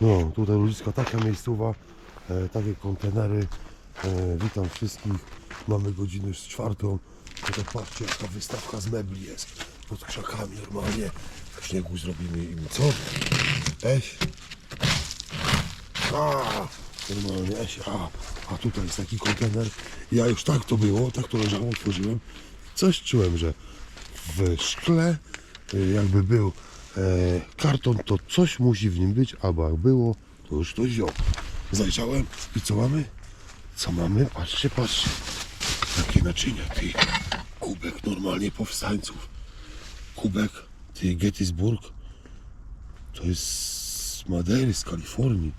No, tutaj ludziska taka miejscowa, e, takie kontenery. E, witam wszystkich. Mamy godzinę już z czwartą. Tutaj patrzcie jaka wystawka z mebli jest. Pod krzakami normalnie. W śniegu zrobimy im co? Eś. A, normalnie eś. A, a tutaj jest taki kontener. Ja już tak to było, tak to leżało, otworzyłem. Coś czułem, że w szkle y, jakby był e, karton, to coś musi w nim być, albo jak było, to już ktoś wziął. Zajrzałem i co mamy? Co mamy? Patrzcie, patrzcie. Jakie naczynia, ty. Kubek normalnie powstańców. Kubek, ty Gettysburg. To jest z Madery, z Kalifornii.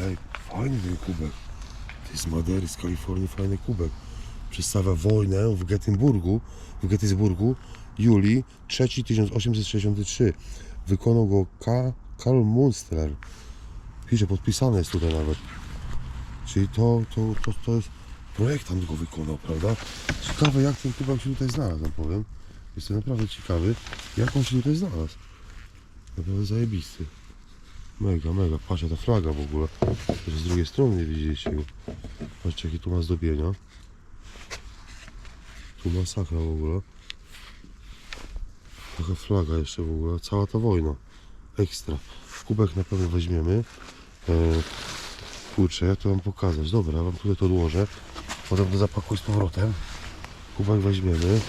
Ej, fajny ten kubek. To jest z Madery, z Kalifornii, fajny kubek. Przedstawia wojnę w Gettysburgu, w Gettysburgu, Julii 3 1863. Wykonał go Ka- Karl Munster. Pisze, podpisane jest tutaj nawet. Czyli to, to, to, to jest projektant go wykonał, prawda? Ciekawe jak ten kubek się tutaj znalazł, powiem. Jestem naprawdę ciekawy, jak on się tutaj znalazł. Naprawdę zajebisty. Mega, mega. Patrzcie, ta flaga w ogóle. Z drugiej strony nie widzieliście go. Patrzcie, jakie tu ma zdobienia. Tu masakra w ogóle. Taka flaga jeszcze w ogóle. Cała ta wojna. Ekstra. Kubek na pewno weźmiemy. E, kurczę, ja to wam pokazać. Dobra, wam tutaj to odłożę. Potem to zapakuj z powrotem. Kubek weźmiemy.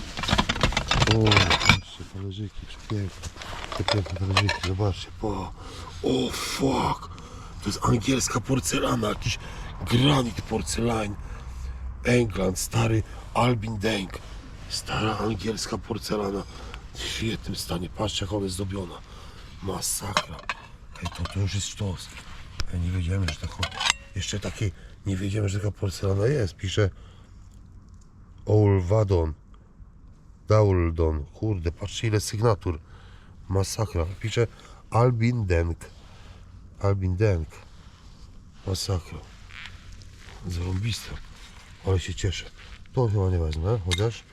O, patrzcie, talerzyki, przepiękne. Przepiękne talerzyki, zobaczcie. Po. O, fuck. To jest angielska porcelana, jakiś granit porcelain. England, stary Albin Denk. Stara angielska porcelana w świetnym stanie. Patrzcie, jak ona jest zdobiona. Masakra. Ej, to, to już jest sztos. Ja nie wiedziałem, że taką... Jeszcze takiej... Nie wiedziałem, że taka porcelana jest. Pisze... Oulwadon. Dauldon. Kurde, patrzcie ile sygnatur. Masakra. Pisze Albin Denk. Albin Denk. Masakra. Zarąbiste. Ale się cieszę. To chyba nie wezmę, chociaż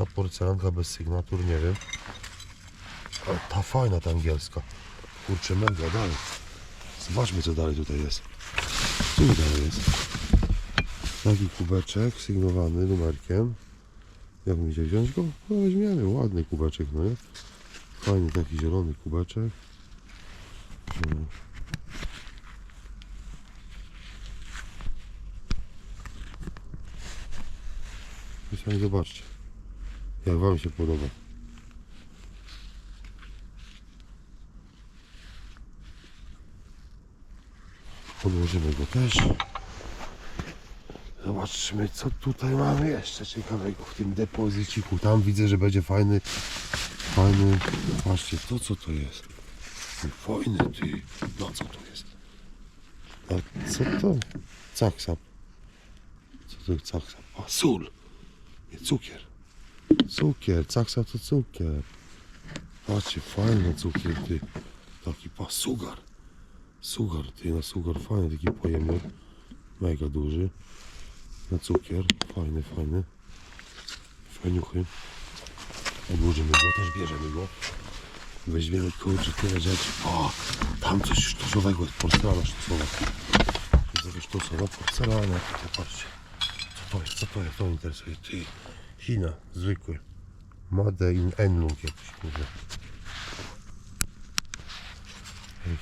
ta porcelanka bez sygnatur, nie wiem. Ale ta fajna, ta angielska. Kurczę, mega, dalej. Zobaczmy, co dalej tutaj jest. Tu dalej jest? Taki kubeczek sygnowany numerkiem. Jak mi się wziąć go? No weźmiemy, ładny kubeczek, no nie? Fajny taki zielony kubeczek. Sami zobaczcie, jak Wam się podoba. Podłożymy go też. Zobaczymy, co tutaj mamy jeszcze ciekawego w tym depozyciku. Tam widzę, że będzie fajny, fajny. Patrzcie, to co to jest. Fajny ty. No co to jest? A co to? Caksap. Co to caksap? A sól. Nie, cukier. Cukier, caksa to cukier. Patrzcie, fajny cukier, ty. Taki pa, sugar. Sugar, ty, na sugar, fajny taki pojemnik. Mega duży. Na cukier, fajny, fajny. Fajniuchy. Odłożymy go, też bierzemy go. Weźmiemy kurczę tyle rzeczy. O, tam coś sztosowego jest, porcelana sztosowa. Jest jakaś sztosowa porcelana, tutaj patrzcie. Co to jest? Co to jest? To mnie interesuje. Ty, China, zwykły. Made in Enlung jakiś, kurde.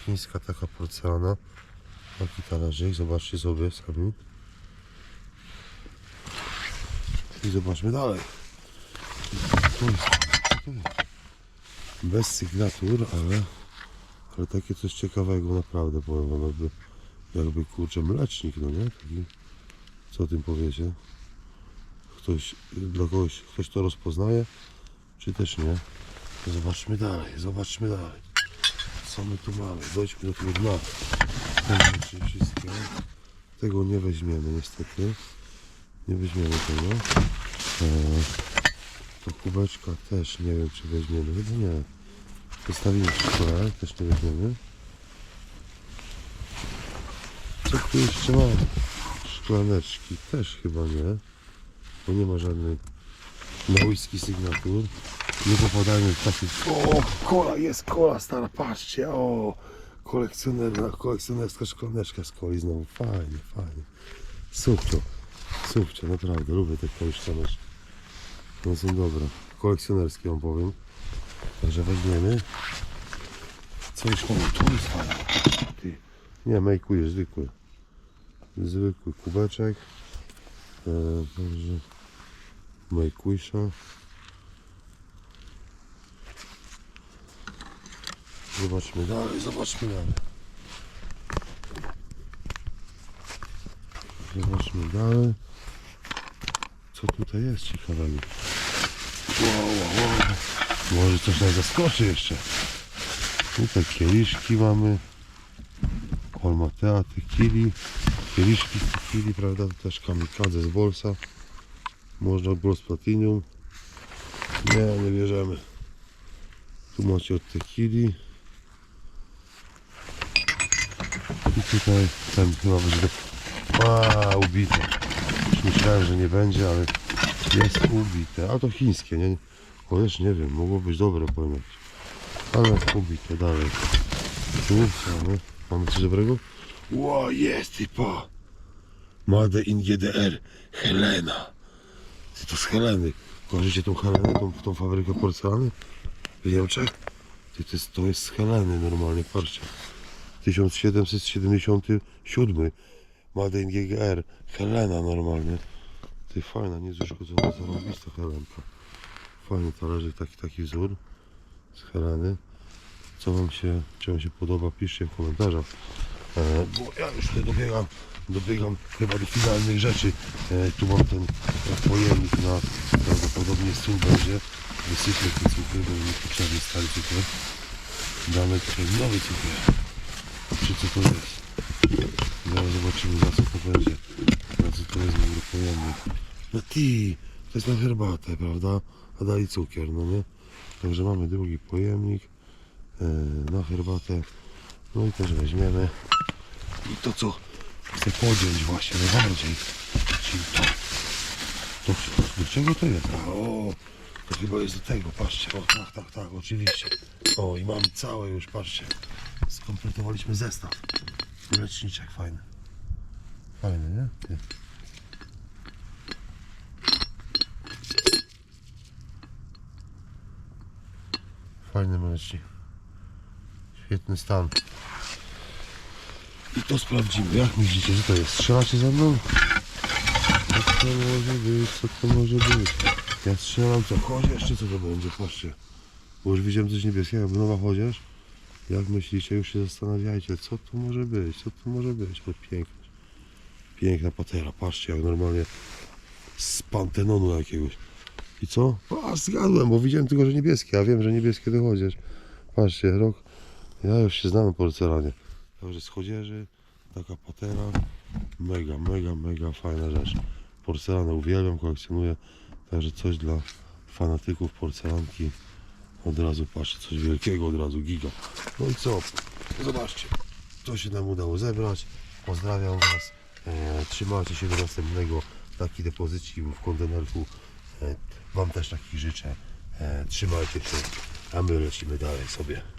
Chińska taka porcelana. Taki talerzyk, zobaczcie sobie sami. I zobaczmy dalej. To jest, to jest. Bez sygnatur, ale, ale takie coś ciekawego naprawdę powiem wam, jakby, jakby kurczę mlecznik, no nie? Taki, co o tym powiecie? Ktoś, dla kogoś, ktoś to rozpoznaje, czy też nie? Zobaczmy dalej, zobaczmy dalej. Co my tu mamy? Dojdźmy do tego dna. Tego nie weźmiemy niestety. Nie weźmiemy tego. Eee, to kubeczka też nie wiem czy weźmiemy. Chyba nie. Zostawimy w szkole, też nie weźmiemy. Co tu jeszcze mam? Szklaneczki też chyba nie. Bo nie ma żadnych whisky sygnatur. Nie popadajmy w taki... O, kola jest, kola stara, patrzcie, o! kolekcjonerna, kolekcjonerska szklaneczka z coli znowu. Fajnie, fajnie. Subcio, subcio, naprawdę, lubię te szklaneczki. One są dobre. Kolekcjonerskie wam powiem. Także weźmiemy. Co już mamy? Tu jest fajne. Ty. Nie, majkuję zwykły. Zwykły kubeczek. E, także majkujsza. Zobaczmy dalej, zobaczmy dalej. Zobaczmy dalej. Co tutaj jest ciekawego? Wow, wow, wow. Może coś nas zaskoczy jeszcze. Tutaj kieliszki mamy. Kolmatea, tequili. Kieliszki z tequili, prawda? Też kamikadze z bolsa. Można Bols Platinum. Nie, nie bierzemy. Tu macie od tequili. I tutaj ten chyba będzie. A, ubite. Już myślałem, że nie będzie, ale jest ubite. A to chińskie, nie? Chociaż nie wiem, mogło być dobre powiem. Ale ubite dalej. Tu mamy. Mamy coś dobrego? Ło, jest typa. Made in GDR. Helena. To z Heleny. Kojarzycie tą Helenę, tą, tą fabrykę porcelany? W Niemczech? Ty, to, jest, to jest z Heleny normalnie, patrzcie. 1777 Made in GGR Helena normalnie. Ty fajna, niezaszkodzona, zarobista Helenka. Fajny talerzyk, taki, taki wzór z Heleny. Co wam się, czy wam się podoba, piszcie w komentarzach Bo ja już dobiegam Dobiegam chyba do finalnych rzeczy e, Tu mam ten e, pojemnik na Prawdopodobnie sól będzie Wysypię te cukry, bo mi potrzebny stary cukier Damy tutaj nowy cukier czy co to jest? Zaraz zobaczymy za co to będzie. Na co to jest mój pojemnik. No ty, to jest na herbatę, prawda? A dali cukier, no nie? Także mamy drugi pojemnik e, na herbatę. No i też weźmiemy. I to co chcę podjąć właśnie najbardziej. Czyli to. To do czego to jest? A, o, to chyba jest do tego, patrzcie. O tak, tak, tak, oczywiście. O i mamy całe już, patrzcie. Skompletowaliśmy zestaw. Leczniczek fajny. Fajny, nie? Ty. Fajny mlecznik. Świetny stan. I to sprawdzimy. Jak myślicie, że to jest? Strzelacie ze mną? Co to może być? Co to może być? Ja strzelam co? Chodź jeszcze co to będzie, patrzcie. Bo już widziałem coś niebieskiego, nowa chociaż. Jak myślicie, już się zastanawiajcie, co to może być, co to może być, ale piękna, piękna patera, patrzcie jak normalnie z pantenonu jakiegoś. I co? A, zgadłem, bo widziałem tylko, że niebieskie, a wiem, że niebieskie to chociaż. Patrzcie, rok, ja już się znam na porcelanie. Także z taka patera, mega, mega, mega fajna rzecz. Porcelanę uwielbiam, kolekcjonuję, także coś dla fanatyków porcelanki. Od razu patrzę, coś wielkiego, od razu giga. No i co? Zobaczcie, co się nam udało zebrać. Pozdrawiam Was. E, trzymajcie się do następnego. Taki depozycik w kontenerku. E, wam też takich życzę. E, trzymajcie się, a my lecimy dalej sobie.